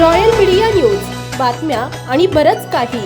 Royal media news. बातम्या आणि बरंच काही.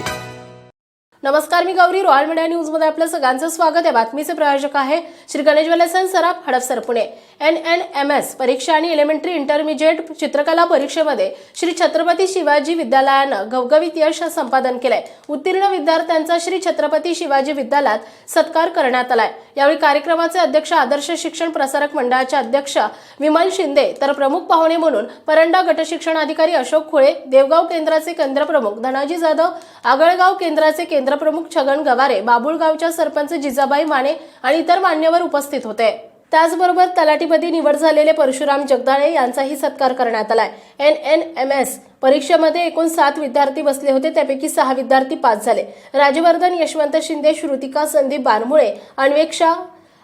नमस्कार मी गौरी. रॉयल मीडिया न्यूजमध्ये आपलं सगळ्यांचं स्वागत. आहे बातमीचे प्रायोजक आहे Shri Ganesh वलेसन Saraf Hadapsar Pune N N M S परीक्षा आणि एलिमेंटरी इंटरमिजिएट चित्रकला परीक्षेमध्ये श्री छत्रपती शिवाजी विद्यालयानं घवघवीत यश संपादन केलंय. उत्तीर्ण विद्यार्थ्यांचा श्री छत्रपती शिवाजी विद्यालयात सत्कार करण्यात आलाय. यावेळी कार्यक्रमाचे अध्यक्ष आदर्श शिक्षण प्रसारक मंडळाचे अध्यक्ष विमल शिंदे तर प्रमुख पाहुणे म्हणून परंडा गटशिक्षण अधिकारी अशोक खुळे देवगाव केंद्राचे केंद्रप्रमुख धनाजी जाधव आगळगाव केंद्राचे केंद्रप्रमुख छगन गवारे बाबुळगावच्या सरपंच जिजाबाई माने आणि इतर मान्यवर उपस्थित होते. त्याचबरोबर तलाठीपदी निवड झालेले परशुराम जगदाळे यांचाही सत्कार करण्यात आलाय. एन एन एम एस परीक्षेमध्ये एकूण सात विद्यार्थी बसले होते त्यापैकी सहा विद्यार्थी पास झाले. राजवर्धन यशवंत शिंदे श्रुतिका संदीप बानमुळे अन्वेक्षा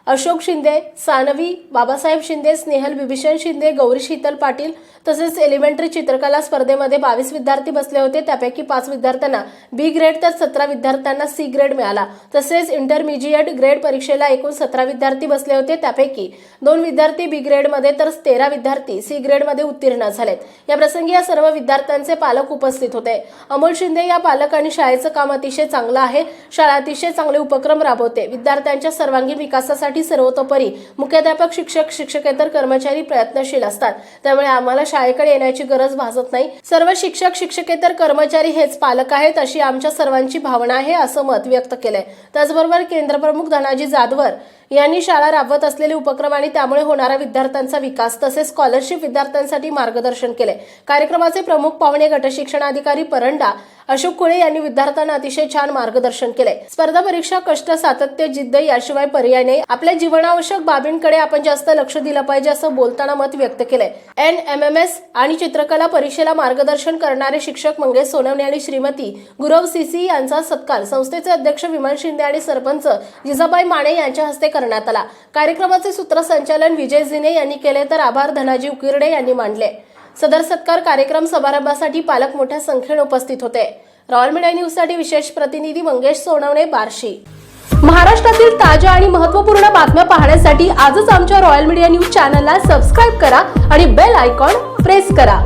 अशोक शिंदे सानवी बाबासाहेब शिंदे स्नेहल विभीषण शिंदे गौरी शीतल पाटील तसेच एलिमेंटरी चित्रकला स्पर्धेमध्ये बावीस विद्यार्थी बसले होते. त्यापैकी पाच विद्यार्थ्यांना बी ग्रेड तर सतरा विद्यार्थ्यांना सी ग्रेड मिळाला. तसेच इंटरमिजिएट ग्रेड परीक्षेला एकूण सतरा विद्यार्थी बसले होते. त्यापैकी दोन विद्यार्थी बी ग्रेडमध्ये तर तेरा विद्यार्थी सी ग्रेडमध्ये उत्तीर्ण झालेत. या प्रसंगी या सर्व विद्यार्थ्यांचे पालक उपस्थित होते. अमोल शिंदे या पालक आणि शाळेचं काम अतिशय चांगलं आहे. शाळा अतिशय चांगले उपक्रम राबवते. विद्यार्थ्यांच्या सर्वांगीण विकासासाठी सर्वतोपरी मुख्याध्यापक शिक्षक शिक्षकेतर कर्मचारी प्रयत्नशील असतात. त्यामुळे आम्हाला शाळेकडे येण्याची गरज भासत नाही. सर्व शिक्षक शिक्षकेतर कर्मचारी हेच पालक आहेत अशी आमच्या सर्वांची भावना आहे असं मत व्यक्त केलंय. त्याचबरोबर केंद्रप्रमुख धनाजी जाधवर यांनी शाळा राबवत असलेले उपक्रम आणि त्यामुळे होणारा विद्यार्थ्यांचा विकास तसेच स्कॉलरशिप विद्यार्थ्यांसाठी मार्गदर्शन केले कार्यक्रमाचे प्रमुख पाहुणे गटशिक्षणाधिकारी परंडा अशोक कुळे यांनी विद्यार्थ्यांना अतिशय छान मार्गदर्शन केले स्पर्धा परीक्षा कष्ट सातत्य जिद्द याशिवाय पर्याय नाही. आपल्या जीवनावश्यक बाबींकडे आपण जास्त लक्ष दिलं पाहिजे असं बोलताना मत व्यक्त केलंय. एन एम एम एस आणि चित्रकला परीक्षेला मार्गदर्शन करणारे शिक्षक मंगेश सोनवणे आणि श्रीमती गुरव सीसी यांचा सत्कार संस्थेचे अध्यक्ष विमल शिंदे आणि सरपंच जिजाबाई माने यांच्या हस्ते करण्यात आला. कार्यक्रमाचे सूत्रसंचालन विजय जिने यांनी केले तर आभार धनाजी उकिरडे यांनी मांडले. सदर सत्कार कार्यक्रम समारंभासाठी पालक मोठ्या संख्येने उपस्थित होते. रॉयल मीडिया न्यूजसाठी विशेष प्रतिनिधी मंगेश सोनवणे बार्शी. महाराष्ट्रातील ताज्या आणि महत्त्वपूर्ण बातम्या पाहण्यासाठी आजच आमच्या रॉयल मीडिया न्यूज चॅनलला सबस्क्राईब करा आणि बेल आयकॉन प्रेस करा.